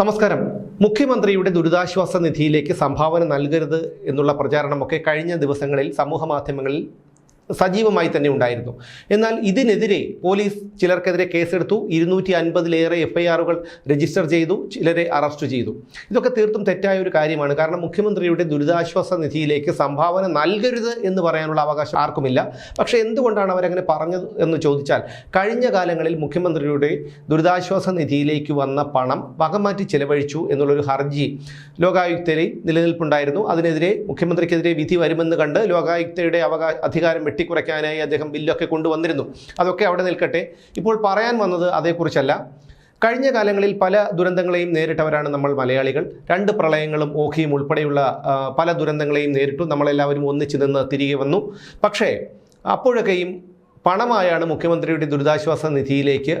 നമസ്കാരം. മുഖ്യമന്ത്രിയുടെ ദുരിതാശ്വാസ നിധിയിലേക്ക് സംഭാവന നൽകരുത് എന്നുള്ള പ്രചാരണമൊക്കെ കഴിഞ്ഞ ദിവസങ്ങളിൽ സമൂഹ മാധ്യമങ്ങളിൽ സജീവമായി തന്നെ ഉണ്ടായിരുന്നു. എന്നാൽ ഇതിനെതിരെ പോലീസ് ചിലർക്കെതിരെ കേസെടുത്തു. ഇരുന്നൂറ്റി അൻപതിലേറെ എഫ് ഐ ആറുകൾ രജിസ്റ്റർ ചെയ്തു. ചിലരെ അറസ്റ്റ് ചെയ്തു. ഇതൊക്കെ തീർത്തും തെറ്റായ ഒരു കാര്യമാണ്. കാരണം മുഖ്യമന്ത്രിയുടെ ദുരിതാശ്വാസ നിധിയിലേക്ക് സംഭാവന നൽകരുത് എന്ന് പറയാനുള്ള അവകാശം ആർക്കുമില്ല. പക്ഷേ എന്തുകൊണ്ടാണ് അവരങ്ങനെ പറഞ്ഞത് എന്ന് ചോദിച്ചാൽ കഴിഞ്ഞ കാലങ്ങളിൽ മുഖ്യമന്ത്രിയുടെ ദുരിതാശ്വാസ നിധിയിലേക്ക് വന്ന പണം വകമാറ്റി ചെലവഴിച്ചു എന്നുള്ളൊരു ഹർജി ലോകായുക്തയിൽ നിലനിൽപ്പുണ്ടായിരുന്നു. അതിനെതിരെ മുഖ്യമന്ത്രിക്കെതിരെ വിധി വരുമെന്ന് കണ്ട് ലോകായുക്തയുടെ അവകാ അധികാരം വെട്ടിക്കുറയ്ക്കാനായി അദ്ദേഹം ബില്ലൊക്കെ കൊണ്ടുവന്നിരുന്നു. അതൊക്കെ അവിടെ നിൽക്കട്ടെ. ഇപ്പോൾ പറയാൻ വന്നത് അതേക്കുറിച്ചല്ല. കഴിഞ്ഞ കാലങ്ങളിൽ പല ദുരന്തങ്ങളെയും നേരിട്ടവരാണ് നമ്മൾ മലയാളികൾ. രണ്ട് പ്രളയങ്ങളും ഓഖിയും ഉൾപ്പെടെയുള്ള പല ദുരന്തങ്ങളെയും നേരിട്ടു നമ്മളെല്ലാവരും ഒന്നിച്ചു നിന്ന് തിരികെ വന്നു. പക്ഷേ അപ്പോഴൊക്കെയും പണമായാണ് മുഖ്യമന്ത്രിയുടെ ദുരിതാശ്വാസ നിധിയിലേക്ക്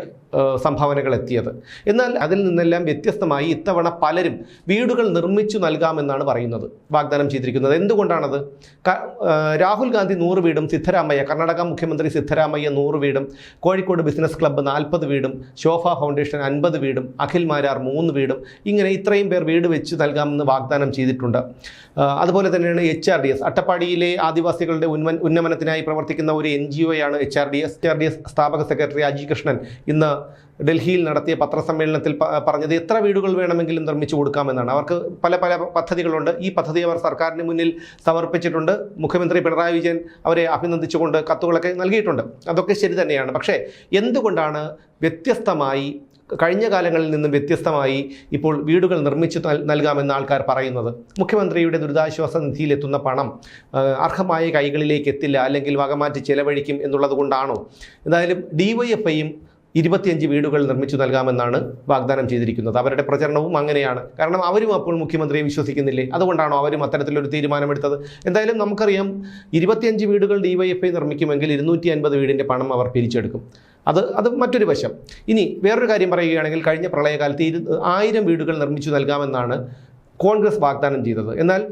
സംഭാവനകൾ എത്തിയത് എന്നാൽ അതിൽ നിന്നെല്ലാം വ്യത്യസ്തമായി ഇത്തവണ പലരും വീടുകൾ നിർമ്മിച്ചു നൽകാമെന്നാണ് പറയുന്നത് വാഗ്ദാനം ചെയ്തിരിക്കുന്നത്. എന്തുകൊണ്ടാണത്? രാഹുൽ ഗാന്ധി നൂറ് വീടും സിദ്ധരാമയ്യ കർണാടക മുഖ്യമന്ത്രി സിദ്ധരാമയ്യ നൂറ് വീടും കോഴിക്കോട് ബിസിനസ് ക്ലബ്ബ് നാൽപ്പത് വീടും ശോഭ ഫൗണ്ടേഷൻ അൻപത് വീടും അഖിൽ മാരാർ മൂന്ന് വീടും ഇങ്ങനെ ഇത്രയും പേർ വീട് വെച്ച് നൽകാമെന്ന് വാഗ്ദാനം ചെയ്തിട്ടുണ്ട്. അതുപോലെ തന്നെയാണ് എച്ച് ആർ ഡി എസ്. അട്ടപ്പാടിയിലെ ആദിവാസികളുടെ ഉന്മൻ ഉന്നമനത്തിനായി പ്രവർത്തിക്കുന്ന ഒരു N G ഒയാണ് H R D S. H R D S സ്ഥാപക സെക്രട്ടറി അജി കൃഷ്ണൻ ഇന്ന് ഡൽഹിയിൽ നടത്തിയ പത്രസമ്മേളനത്തിൽ പറഞ്ഞത് എത്ര വീടുകൾ വേണമെങ്കിലും നിർമ്മിച്ചു കൊടുക്കാമെന്നാണ്. അവർക്ക് പല പല പദ്ധതികളുണ്ട്. ഈ പദ്ധതി അവർ സർക്കാരിന് മുന്നിൽ സമർപ്പിച്ചിട്ടുണ്ട്. മുഖ്യമന്ത്രി പിണറായി വിജയൻ അവരെ അഭിനന്ദിച്ചുകൊണ്ട് കത്തുകളൊക്കെ നൽകിയിട്ടുണ്ട്. അതൊക്കെ ശരി തന്നെയാണ്. പക്ഷേ എന്തുകൊണ്ടാണ് വ്യത്യസ്തമായി കഴിഞ്ഞ കാലങ്ങളിൽ നിന്നും വ്യത്യസ്തമായി ഇപ്പോൾ വീടുകൾ നിർമ്മിച്ചു നൽ- നൽകാമെന്ന് ആൾക്കാർ പറയുന്നത്? മുഖ്യമന്ത്രിയുടെ ദുരിതാശ്വാസ നിധിയിലെത്തുന്ന പണം അർഹമായ കൈകളിലേക്ക് എത്തില്ല. അല്ലെങ്കിൽ വകമാറ്റി ചെലവഴിക്കും എന്നുള്ളത് കൊണ്ടാണോ? എന്തായാലും ഡിവൈഎഫ്ഐയും ഇരുപത്തിയഞ്ച് വീടുകൾ നിർമ്മിച്ചു നൽകാമെന്നാണ് വാഗ്ദാനം ചെയ്തിരിക്കുന്നത്. അവരുടെ പ്രചരണവും അങ്ങനെയാണ്. കാരണം അവരും അപ്പോൾ മുഖ്യമന്ത്രിയെ വിശ്വസിക്കുന്നില്ലേ? അതുകൊണ്ടാണോ അവരും അത്തരത്തിലൊരു തീരുമാനമെടുത്തത്? എന്തായാലും നമുക്കറിയാം ഇരുപത്തിയഞ്ച് വീടുകൾ ഡിവൈഎഫ്ഐ നിർമ്മിക്കുമെങ്കിൽ ഇരുന്നൂറ്റി അൻപത് വീടിന്റെ പണം അവർ പിരിച്ചെടുക്കും. അത് അത് മറ്റൊരു വശം. ഇനി വേറൊരു കാര്യം പറയുകയാണെങ്കിൽ കഴിഞ്ഞ പ്രളയകാലത്ത് ഇരു ആയിരം വീടുകൾ നിർമ്മിച്ചു നൽകാമെന്നാണ് കോൺഗ്രസ് വാഗ്ദാനം ചെയ്തത്. എന്നാൽ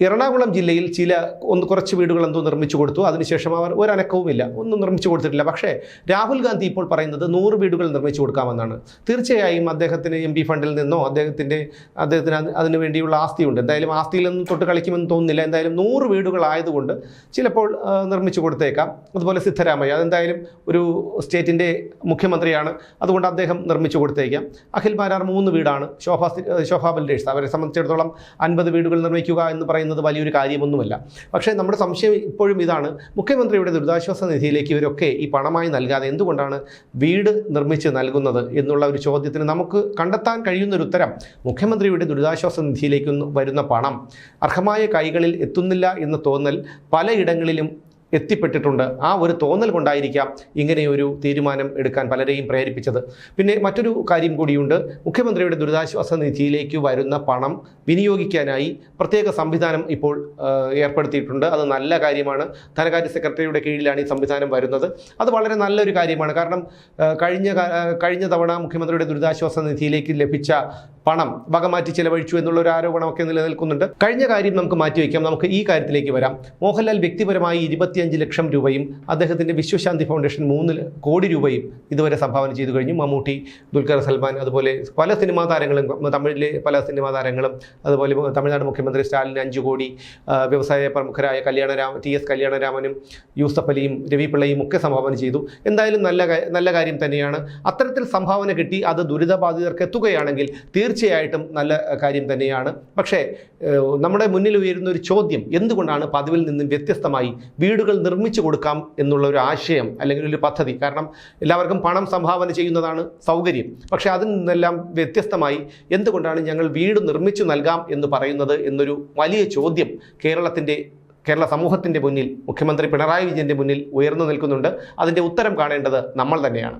എറണാകുളം ജില്ലയിൽ ചില ഒന്ന് കുറച്ച് വീടുകൾ എന്തോ നിർമ്മിച്ചു കൊടുത്തു. അതിനുശേഷം അവർ ഒരനക്കവുമില്ല. ഒന്നും നിർമ്മിച്ചു കൊടുത്തിട്ടില്ല. പക്ഷേ രാഹുൽ ഗാന്ധി ഇപ്പോൾ പറയുന്നത് നൂറ് വീടുകൾ നിർമ്മിച്ചു കൊടുക്കാമെന്നാണ്. തീർച്ചയായും അദ്ദേഹത്തിന് എം പി ഫണ്ടിൽ നിന്നോ അദ്ദേഹത്തിന്റെ അദ്ദേഹത്തിന് അതിന് വേണ്ടിയുള്ള ആസ്തിയുണ്ട്. എന്തായാലും ആസ്തിയിൽ നിന്ന് തൊട്ട് കളിക്കുമെന്ന് തോന്നുന്നില്ല. എന്തായാലും നൂറ് വീടുകളായതുകൊണ്ട് ചിലപ്പോൾ നിർമ്മിച്ചു കൊടുത്തേക്കാം. അതുപോലെ സിദ്ധരാമയ്യ അതെന്തായാലും ഒരു സ്റ്റേറ്റിന്റെ മുഖ്യമന്ത്രിയാണ്. അതുകൊണ്ട് അദ്ദേഹം നിർമ്മിച്ചു കൊടുത്തേക്കാം. അഖിൽ മാരാർ മൂന്ന് വീടാണ്. ശോഭ ശോഭ ബിൽഡേഴ്സ്. അവരെ സംബന്ധിച്ചിടത്തോളം അൻപത് വീടുകൾ നിർമ്മിക്കുക എന്ന് പറയുന്നത് വലിയൊരു കാര്യമൊന്നുമല്ല. പക്ഷേ നമ്മുടെ സംശയം ഇപ്പോഴും ഇതാണ്. മുഖ്യമന്ത്രിയുടെ ദുരിതാശ്വാസ നിധിയിലേക്ക് ഇവരൊക്കെ ഈ പണമായി നൽകാതെ എന്തുകൊണ്ടാണ് വീട് നിർമ്മിച്ച് നൽകുന്നത് എന്നുള്ള ഒരു ചോദ്യത്തിന് നമുക്ക് കണ്ടെത്താൻ കഴിയുന്നൊരു ഉത്തരം മുഖ്യമന്ത്രിയുടെ ദുരിതാശ്വാസ നിധിയിലേക്ക് വരുന്ന പണം അർഹമായ കൈകളിൽ എത്തുന്നില്ല എന്ന് തോന്നൽ പലയിടങ്ങളിലും എത്തിപ്പെട്ടിട്ടുണ്ട്. ആ ഒരു തോന്നൽ കൊണ്ടായിരിക്കാം ഇങ്ങനെയൊരു തീരുമാനം എടുക്കാൻ പലരെയും പ്രേരിപ്പിച്ചത്. പിന്നെ മറ്റൊരു കാര്യം കൂടിയുണ്ട്. മുഖ്യമന്ത്രിയുടെ ദുരിതാശ്വാസ നിധിയിലേക്ക് വരുന്ന പണം വിനിയോഗിക്കാനായി പ്രത്യേക സംവിധാനം ഇപ്പോൾ ഏർപ്പെടുത്തിയിട്ടുണ്ട്. അത് നല്ല കാര്യമാണ്. ധനകാര്യ സെക്രട്ടറിയുടെ കീഴിലാണ് ഈ സംവിധാനം വരുന്നത്. അത് വളരെ നല്ലൊരു കാര്യമാണ്. കാരണം കഴിഞ്ഞ കഴിഞ്ഞ തവണ മുഖ്യമന്ത്രിയുടെ ദുരിതാശ്വാസ നിധിയിലേക്ക് ലഭിച്ച പണം വകമാറ്റി ചെലവഴിച്ചു എന്നുള്ള ഒരു ആരോപണമൊക്കെ നിലനിൽക്കുന്നുണ്ട്. കഴിഞ്ഞ കാര്യം നമുക്ക് മാറ്റിവെക്കാം നമുക്ക് ഈ കാര്യത്തിലേക്ക് വരാം. മോഹൻലാൽ വ്യക്തിപരമായി ഇരുപത്തിയഞ്ച് ലക്ഷം രൂപയും അദ്ദേഹത്തിന്റെ വിശ്വശാന്തി ഫൗണ്ടേഷൻ മൂന്ന് കോടി രൂപയും ഇതുവരെ സംഭാവന ചെയ്തു കഴിഞ്ഞു. മമ്മൂട്ടി ദുൽഖർ സൽമാൻ അതുപോലെ പല സിനിമാ താരങ്ങളും തമിഴിലെ പല സിനിമാ താരങ്ങളും അതുപോലെ തമിഴ്നാട് മുഖ്യമന്ത്രി സ്റ്റാലിന് അഞ്ച് കോടി വ്യവസായ പ്രമുഖരായ കല്യാണരാമ ടി എസ് കല്യാണരാമനും യൂസഫ് അലിയും രവി പിള്ളയും ഒക്കെ സംഭാവന ചെയ്തു. എന്തായാലും നല്ല നല്ല കാര്യം തന്നെയാണ്. അത്തരത്തിൽ സംഭാവന കിട്ടി അത് ദുരിതബാധിതർക്ക് എത്തുകയാണെങ്കിൽ തീർച്ചയായിട്ടും നല്ല കാര്യം തന്നെയാണ്. പക്ഷേ നമ്മുടെ മുന്നിൽ ഉയരുന്ന ഒരു ചോദ്യം എന്തുകൊണ്ടാണ് പതിവിൽ നിന്നും വ്യത്യസ്തമായി വീടുകൾ നിർമ്മിച്ചു കൊടുക്കാം എന്നുള്ള ഒരു ആശയം അല്ലെങ്കിൽ ഒരു പദ്ധതി? കാരണം എല്ലാവർക്കും പണം സംഭാവന ചെയ്യുന്നതാണ് സൗകര്യം. പക്ഷേ അതിൽ നിന്നെല്ലാം വ്യത്യസ്തമായി എന്തുകൊണ്ടാണ് ഞങ്ങൾ വീട് നിർമ്മിച്ചു നൽകാം എന്ന് പറയുന്നത് എന്നൊരു വലിയ ചോദ്യം കേരളത്തിന്റെ കേരള സമൂഹത്തിന്റെ മുന്നിൽ മുഖ്യമന്ത്രി പിണറായി വിജയന്റെ മുന്നിൽ ഉയർന്നു നിൽക്കുന്നുണ്ട്. അതിന്റെ ഉത്തരം കാണേണ്ടത് നമ്മൾ തന്നെയാണ്.